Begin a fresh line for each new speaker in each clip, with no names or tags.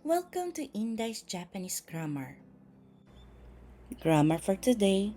Welcome to Indai's Japanese Grammar. Grammar for today.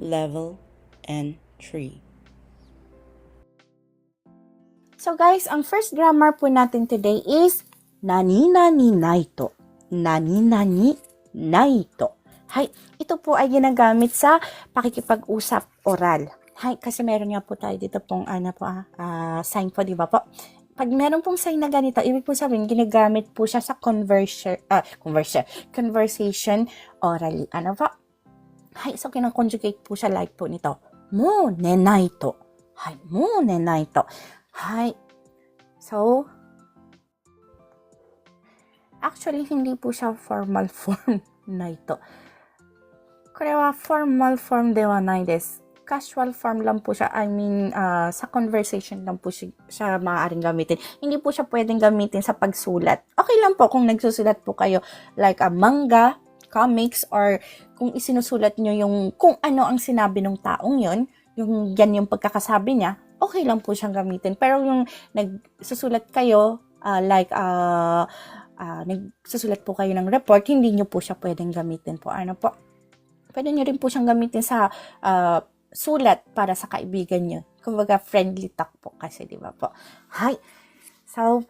Level N3.
So guys, ang first grammar po natin today is nani nani naito. Nani nani naito. Hay, ito po ay ginagamit sa pakikipag-usap oral. Hay, kasi meron nga po tayo dito pong ano po ah, ah, sign po, di ba po? Pag meron pong sign na ganito, ibig po sabihin, ginagamit po siya sa conversion, ah, conversion, conversation orally. Ano po? Hay, so kinakonjugate po siya like po nito. Mo nenai to. Hay, mo nenai to. Hi. So, actually, hindi po siya formal form na ito. これは formal form ではないです。 Casual form lang po siya. I mean, ah, sa conversation lang po siya, siya maaaring gamitin. Hindi po siya pwedeng gamitin sa pagsulat. Okay lang po kung nagsusulat po kayo like a manga, comics, or kung isinusulat nyo yung kung ano ang sinabi ng taong yon yung yan yung pagkakasabi niya, okay lang po siyang gamitin. Pero yung nagsusulat kayo, ah, like, ah, ah, nagsusulat po kayo ng report, hindi nyo po siya pwedeng gamitin po. Ano po? Pwede nyo rin po siyang gamitin sa ah, sulat para sa kaibigan nyo. Kumbaga, friendly talk po kasi, di ba po? Hi. So,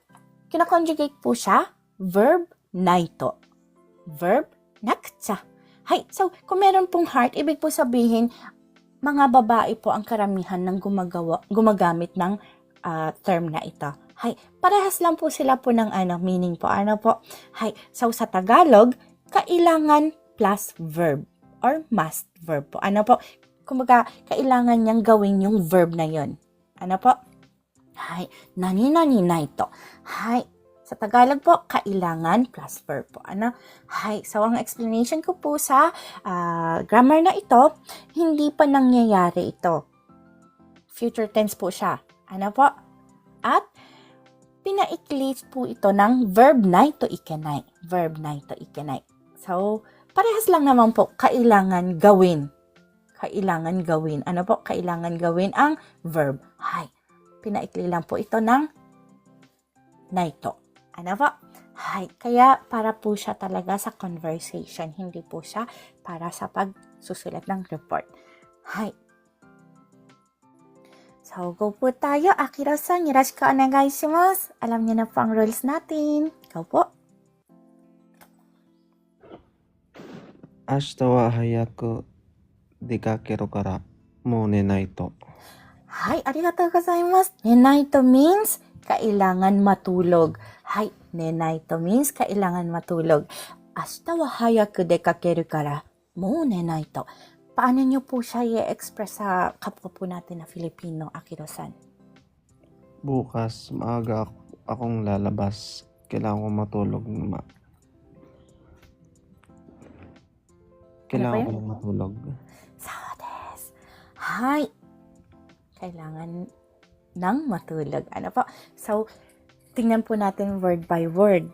kinakonjugate po siya, verb naito. Verb nakcha. Hi. So, kung meron pong heart, ibig po sabihin, mga babae po ang karamihan ng gumagawa, gumagamit ng ah, term na ito. Hay, parehas lang po sila po ng ano, meaning po. Ano po? Hay, so sa Tagalog, kailangan plus verb or must verb po. Ano po? Kumbaga, kailangan niyang gawin yung verb na yon. Ano po? Hay, nani nani na ito. Hay, sa Tagalog po, kailangan plus verb po. Ano? Hay, so ang explanation ko po sa ah, grammar na ito, hindi pa nangyayari ito. Future tense po siya. Ano po? At pinaikli po ito ng verb na ito ikenay. Verb na ito ikenay. So, parehas lang naman po, kailangan gawin Kailangan gawin. Ano po? Kailangan gawin ang verb. Hay. Pinaikli lang po ito ng na ito. Ano po? Hay. Kaya para po siya talaga sa conversation. Hindi po siya para sa pagsusulat ng report. Hay. So, go po tayo. Akira-san, yoroshiku onegai shimasu. Alam niyo na po ang rules natin. Go po.
明日は早く 出かけるからもう寝ないと。
Hi, arigatou gozaimasu. Nenai to means kailangan matulog. Hi, nenai to means kailangan matulog. Ashita wa hayaku dekakeru kara mo nenai to. Paano niyo po siya i-express sa kapwa po natin na Filipino, Akiro-san?
Bukas maaga ako, akong lalabas. Kailangan ko matulog. Ma Kailangan
Ano
ko
ba yun?
matulog.
Hi. Kailangan ng matulog. Ano po? So, tingnan po natin word by word.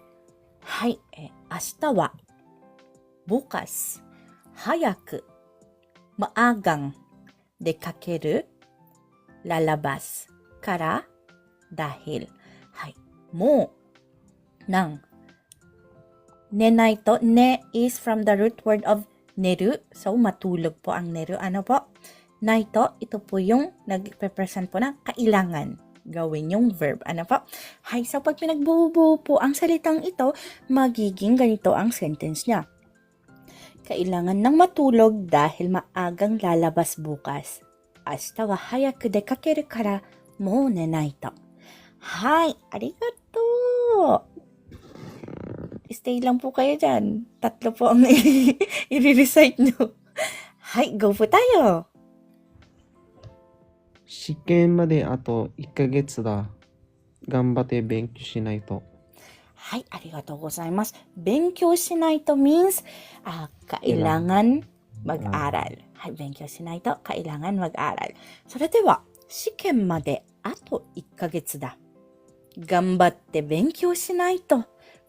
Hi. Eh, ashita wa. Bukas. Hayaku. Maagang. Dekakeru. Lalabas. Kara. Dahil. Hi. Mo. Nang. Nenai to. Ne is from the root word of neru. So, matulog po ang neru. Ano po? Naito, ito po yung nag-represent po ng kailangan gawin yung verb. Ano po? Hay, so pag pinagbubuo po ang salitang ito, magiging ganito ang sentence niya. Kailangan ng matulog dahil maagang lalabas bukas. Ashita wa hayaku dekakeru kara mo nenai to. Hay, arigato! Stay lang po kayo dyan. Tatlo po ang i-recite nyo. Hay, go po tayo!
試験まであと1ヶ月だ。頑張って勉強しないと。
はい、ありがとうございます。勉強しないと means, ah, kailangan mag-aral. はい、勉強しないと kailangan mag-aral. それでは、試験まであと1ヶ月だ。頑張って勉強しないと。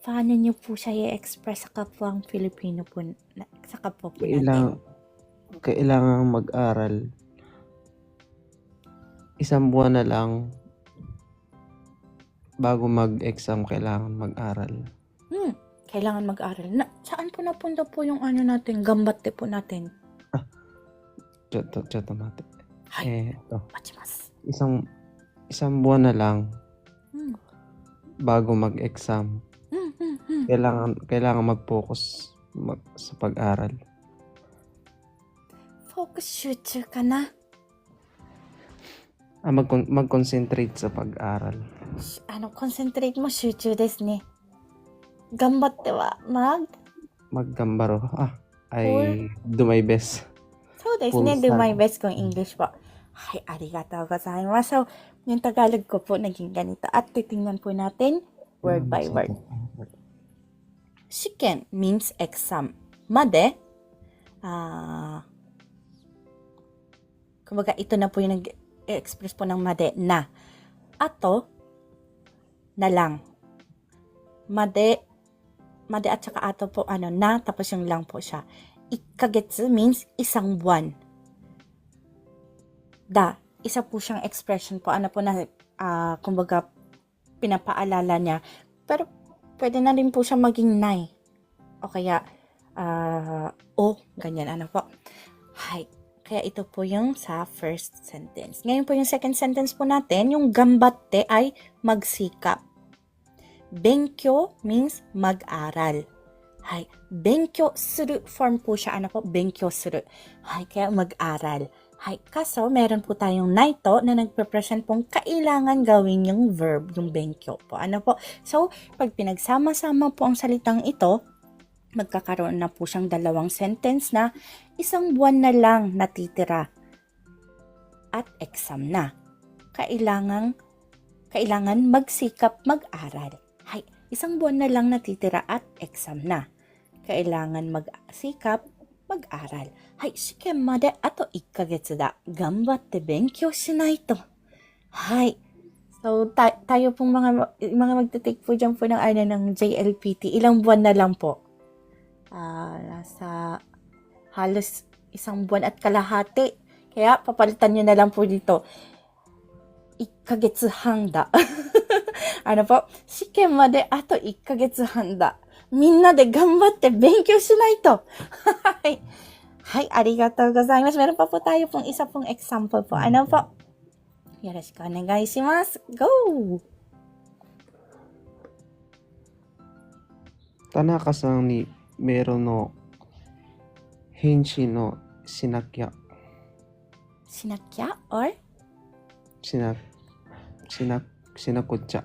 Paano niyo po siya i-express sa kapwang Filipino po, na- sa kapwa po
Kailangan,
natin?
kailangan mag-aral. isang buwan na lang bago mag-exam kailangan mag-aral.
Hmm, kailangan mag-aral. Na, saan po napunta po yung ano natin, gambate po natin?
Ah, choto, choto mate.
Hay,
eh, ito.
Machimas.
Isang, isang buwan na lang
hmm.
bago mag-exam.
Hmm, hmm, hmm.
Kailangan, kailangan mag-focus mag, sa pag-aral.
Focus shooter ka na. な
Ah, mag, mag-concentrate sa pag-aral.
しあの、コンセントレートも集中ですね。頑張っては、mag?
Maggambaro. Ah, I do my best.
そうですね。
Full
do my
time.
best kung English po. Ay, arigatou gozaimasu. So, yung Tagalog ko po naging ganito. At titingnan po natin word by word. Shiken means exam. Made, ah, kumbaga ito na po yung nag-express po ng made na. Ato, na lang. Made, made at saka ato po ano na, tapos yung lang po siya. Ikagetsu means isang buwan. Da, isa po siyang expression po. Ano po na, ah, kumbaga, pinapaalala niya. Pero, pwede na rin po siya maging nai. O kaya, ah, o, ganyan, ano po. Hay. Kaya ito po yung sa first sentence. Ngayon po yung second sentence po natin, yung gambatte ay magsikap. Benkyo means mag-aral. Hay, benkyo suru form po siya. Ano po? Benkyo suru. Hay, kaya mag-aral. Hay, kaso meron po tayong naito na nagpe-present pong kailangan gawin yung verb, yung benkyo po. Ano po? So, pag pinagsama-sama po ang salitang ito, magkakaroon na po siyang dalawang sentence na isang buwan na lang natitira at exam na. Kailangan, kailangan magsikap mag-aral. Hay, isang buwan na lang natitira at exam na. Kailangan magsikap mag-aral. Hay, shiken made ato 1ヶ月だ。頑張って勉強しないと。Hay. So, ta- tayo pong mga, mga magte-take po dyan po ng, ano, ng JLPT, ilang buwan na lang po? uh, nasa halos isang buwan at kalahati. Kaya papalitan nyo na lang po dito. Ikagetsu handa. ano po? Shiken made ato ikagetsu handa. Minna de ganbatte benkyou shinai to. Hi. Hi, arigatou gozaimasu. Meron po tayo pong isa pong example po. Ano po? Yoroshiku onegai. Go! Tanaka-san ni ろしくお願いします。Go!
Tanaka-san ni meron no henshi no sinakya.
しなきゃ or?
Sinak, sinak, sinakutya.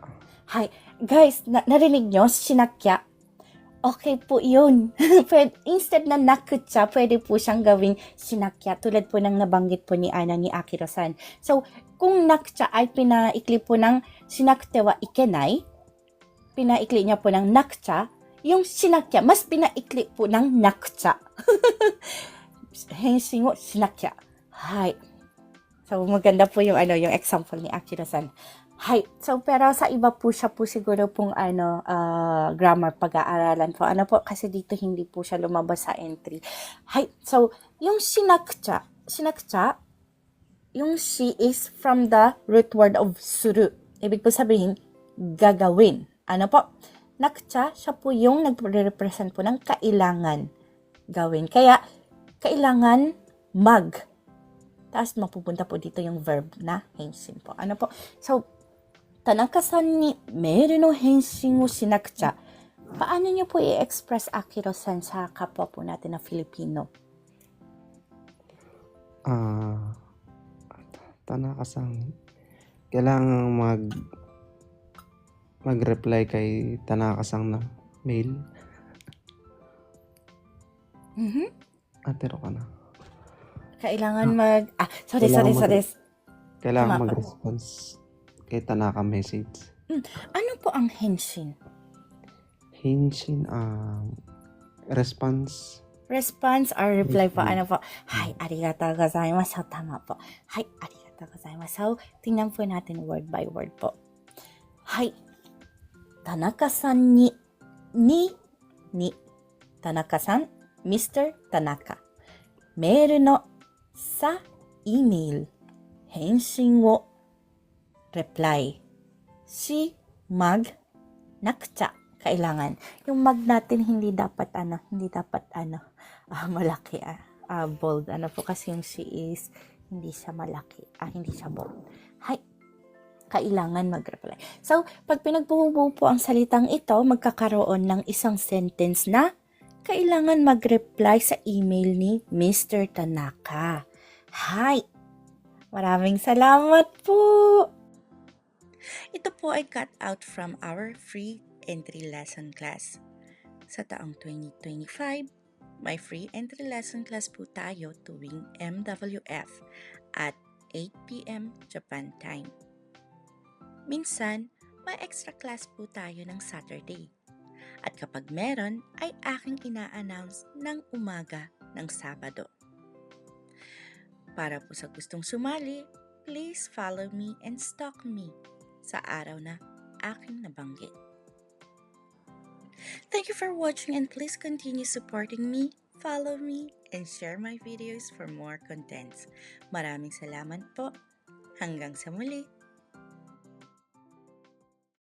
Hi. Guys, na- narinig nyo? Sinakya. Okay po yun. pwede, instead na nakutya, pwede po siyang gawing sinakya. Tulad po ng nabanggit po ni Ana ni Akiro-san. So, kung nakutya ay pinaikli po ng sinakute wa ikenai, pinaikli niya po ng nakutya, yung sinakya, mas pinaikli po ng nakutya. Henshin wo sinakya. Hi. So, maganda po yung, ano, yung example ni Akira-san. Hi. So, pero sa iba po siya po siguro pong ano, ah, grammar pag-aaralan po. Ano po, kasi dito hindi po siya lumabas sa entry. Hi. So, yung sinakcha, sinakcha, yung she is from the root word of suru. Ibig po sabihin, gagawin. Ano po? Nakcha, siya po yung nagre-represent po ng kailangan gawin. Kaya, kailangan mag. Tapos mapupunta po dito yung verb na henshin po. Ano po? So, Tanaka-san ni mail no henshin o sinakucha. Paano niyo po i-express Akiro-san sa kapwa po natin na Filipino?
Ah, Tanaka-san, kailangan mag mag-reply kay Tanaka-san ng mail.
Mhm.
Atero ka na.
Kailangan mag... Ah, sorry, sorry,
Kailangan
sorry.
Kailangan
Tama.
mag-response kay Tanaka message.
Ano po ang henshin?
Henshin, um, response,
Response or reply po. Ano po? Hi, arigatou gozaimasu. Tama po. Hi, arigatou gozaimasu. Tingnan po natin word by word po. Hi. Tanaka-san ni, ni, ni. Tanaka-san, Mr. Tanaka. メールのさ、E メール、返信を reply し
mag, nakcha, kailangan. Yung mag natin hindi dapat ano, hindi dapat ano, ah, malaki ah, ah, bold. Ano po kasi yung she is, hindi siya malaki, ah, hindi siya bold. Hay, kailangan mag-reply. So, pag pinagbubuo po ang salitang ito, magkakaroon ng isang sentence na kailangan mag-reply sa email ni Mr. Tanaka. Hi! Maraming salamat po!
Ito po ay cut out from our free entry lesson class. Sa taong 2025, may free entry lesson class po tayo tuwing MWF at 8pm Japan time. Minsan, may extra class po tayo ng Saturday. At kapag meron, ay aking ina-announce ng umaga ng Sabado. Para po sa gustong sumali, please follow me and stalk me sa araw na aking nabanggit. Thank you for watching and please continue supporting me, follow me, and share my videos for more contents. Maraming salamat po. Hanggang sa muli.